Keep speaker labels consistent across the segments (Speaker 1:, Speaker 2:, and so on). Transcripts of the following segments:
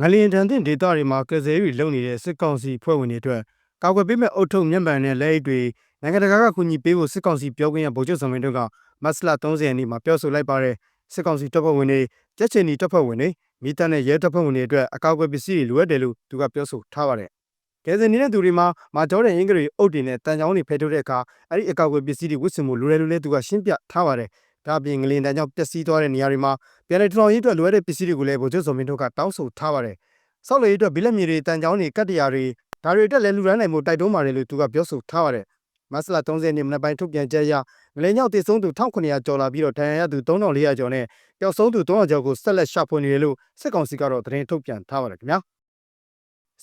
Speaker 1: ငလျင်တန်တဲ့ဒေသတွေမှာကယ်ဆယ်ရေးလုပ်နေတဲ့စစ်ကောင်စီဖွဲ့ဝင်တွေအတွက်ကာကွယ်ပေးမဲ့အုတ်ထုံမျက်မှန်နဲ့လက်အိတ်တွေနိုင်ငံတကာကကူညီပေးဖို့စစ်ကောင်စီပြောခွင့်ရဗိုလ်ချုပ်စောမင်းတို့ကမတ်လ30ရက်နေ့မှာပြောဆိုလိုက်ပါတယ်စစ်ကောင်စီတပ်ဖွဲ့ဝင်တွေကြက်ချင်နီတပ်ဖွဲ့ဝင်တွေမိသားနဲ့ရဲတပ်ဖွဲ့ဝင်တွေအတွက်အကာအကွယ်ပစ္စည်းတွေလိုအပ်တယ်လို့သူကပြောဆိုထားပါတယ်ကယ်ဆယ်နေတဲ့သူတွေမှာမာကျောတဲ့ရင်းကလေးအုတ်တွေနဲ့တန်ချောင်းတွေဖယ်ထုတ်တဲ့အခါအဲ့ဒီအကာအကွယ်ပစ္စည်းတွေဝတ်ဆင်ဖို့လိုတယ်လို့လည်းသူကရှင်းပြထားပါတယ် ဒါအပြင်ငလျင်တန်ကြောင့်ပျက်စီးသွားတဲ့နေရာတွေမှာပြန်လည်ထူထောင်ရေးအတွက်လိုအပ်တဲ့ပစ္စည်းတွေကိုလည်းဗိုလ်ချုပ်စောမင်းတို့ကတောင်းဆိုထားပါတယ်။ဆောက်လုပ်ရေးအတွက်ဘိလက်မြေတွေတန်ချောင်းတွေကတ်တရာတွေဒါတွေအတွက်လည်းလူရန်နိုင်မှုတိုက်တွန်းပါတယ်လို့သူကပြောဆိုထားပါတယ်။မတ်လ30ရက်နေ့မနက်ပိုင်းထုတ်ပြန်ချက်အရငလျင်ကြောင့်တည်ဆုံးသူ1900ကျော်လာပြီးတော့ဒဏ်ရာရသူ3400ကျော်နဲ့ပျောက်ဆုံးသူ300ကျော်ကိုဆက်လက်ရှာဖွေနေတယ်လို့စစ်ကောင်စီကတော့သတင်းထုတ်ပြန်ထားပါတယ်ခင်ဗျာ။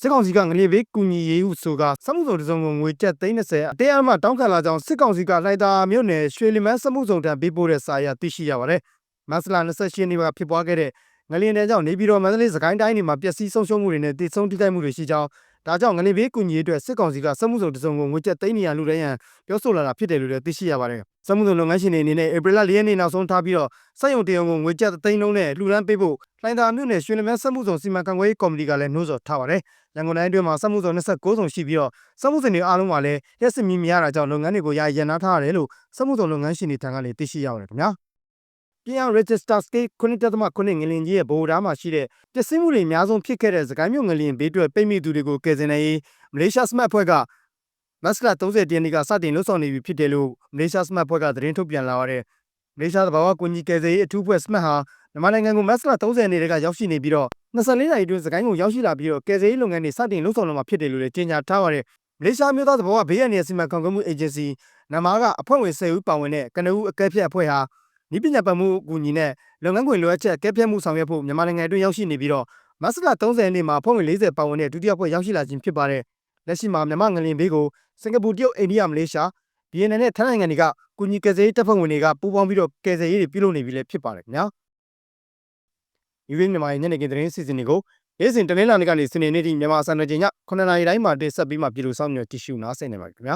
Speaker 1: စစ်ကောင်စီကငလျင်ဘေးကူညီရေးဟုဆိုကစမှုစုံတစုံကိုငွေကျပ်30အတင်းအမှတောင်းခံလာကြောင်းစစ်ကောင်စီကလိုက်တာမြို့နယ်ရွှေလီမန်းစမှုစုံတံပေးပို့တဲ့စာရသိရှိရပါတယ်။မတ်လ28ရက်နေ့ကဖြစ်ပွားခဲ့တဲ့ငလျင်တဲ့ကြောင့်နေပြည်တော်မန္တလေးစကိုင်းတိုင်းတွေမှာပျက်စီးဆုံးရှုံးမှုတွေနဲ့တည်ဆုံးထိခိုက်မှုတွေရှိကြောင်း ဒါကြောင့်ငလျင်ဘေးကူညီရေးအတွက်စစ်ကောင်စီကစမှုစုံတစုံကိုငွေကျပ်သိန်းနေရလူတိုင်းရန်ပြောဆိုလာတာဖြစ်တယ်လို့လည်းသိရှိရပါတယ်။စမှုစုံလုပ်ငန်းရှင်တွေအနေနဲ့ဧပြီလ၄ရက်နေ့နောက်ဆုံးထားပြီးတော့စက်ရုံတရုံကိုငွေကျပ်သိန်းလုံးနဲ့လှူဒန်းပေးဖို့လှိုင်သာမြို့နယ်ရွှေလမန်းစက်မှုစုံစီမံခန့်ခွဲရေးကော်မတီကလည်းနှိုးဆော်ထားပါတယ်။ရန်ကုန်တိုင်းအတွင်းမှာစက်မှုစုံ29စုံရှိပြီးတော့စက်မှုစုံတွေအားလုံးမှာလည်းရက်စမီမရတာကြောင့်လုပ်ငန်းတွေကိုယာယီရန်နာထားရတယ်လို့စက်မှုစုံလုပ်ငန်းရှင်တွေထံကလည်းသိရှိရပါတယ်ခင်ဗျာ။ ပြည်အောင် register scale 9.9ငလင်ကြီးရဲ့ဗဟိုဓာတ်မှာရှိတဲ့ပျက်စီးမှုတွေအများဆုံးဖြစ်ခဲ့တဲ့စကိုင်းမြို့ငလင်ဘေးတွဲပိတ်မိသူတွေကိုကယ်ဆယ်နိုင်ရေးမလေးရှားစမတ်ဖွဲ့ကမတ်လ30ရက်နေ့ကစတင်လှုပ်ဆောင်နေပြီဖြစ်တယ်လို့မလေးရှားစမတ်ဖွဲ့ကသတင်းထုတ်ပြန်လာပါတယ်မလေးရှားသဘာဝကွန်ကြီးကယ်ဆယ်ရေးအထူးဖွဲ့စမတ်ဟာမြန်မာနိုင်ငံကိုမတ်လ30ရက်နေ့ကရောက်ရှိနေပြီးတော့24နာရီအတွင်းစကိုင်းကိုရောက်ရှိလာပြီးတော့ကယ်ဆယ်ရေးလုပ်ငန်းတွေစတင်လှုပ်ဆောင်လာမှာဖြစ်တယ်လို့လည်းကြေညာထားပါတယ်မလေးရှားမျိုးသားသဘာဝဘေးရန်ရဲ့စီမံခန့်ခွဲမှုအေဂျင်စီနမာကအဖွဲ့ဝင်10ဦးပါဝင်တဲ့ကနဦးအကဲဖြတ်အဖွဲ့ဟာ ဤပညာပတ်မှုအကူအညီနဲ့လုပ်ငန်းခွင်လိုအပ်ချက်ကဲဖြတ်မှုဆောင်ရွက်ဖို့မြန်မာနိုင်ငံအတွင်းရောက်ရှိနေပြီးတော့မတ်လ30ရက်နေ့မှာအဖွဲ့ဝင်40ပါဝင်တဲ့ဒုတိယအဖွဲ့ရောက်ရှိလာခြင်းဖြစ်ပါတယ်လက်ရှိမှာမြန်မာငလင်ဘေးကိုစင်ကာပူတရုတ်အိန္ဒိယမလေးရှားဗီယက်နမ်နဲ့ထိုင်းနိုင်ငံတွေကကူညီကယ်ဆယ်ရေးတပ်ဖွဲ့ဝင်တွေကပူးပေါင်းပြီးတော့ကယ်ဆယ်ရေးတွေပြုလုပ်နေပြီလည်းဖြစ်ပါတယ်ခင်ဗျာယူရင်းမြန်မာရဲ့ညနေခင်းသတင်းစီစဉ်တွေကိုနေ့စဉ်တနင်္လာနေ့ကနေစနေနေ့ထိမြန်မာစံတော်ချိန်ည9:00နာရီတိုင်းမှာတင်ဆက်ပြီးမှပြည်လို့ဆောင်မြော်တ िश ူနားဆင်နေပါခင်ဗျာ